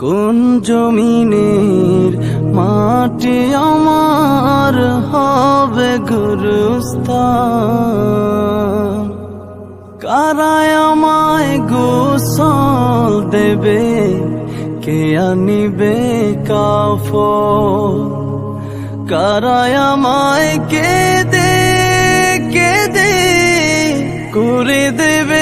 কোন জমিনের মাটি আমার হবে গুরুস্থান? কারায় আমায় গোসল দেবে? কে আনিবে কাফ কারায় আমায় কে দে কে দে, করে দেবে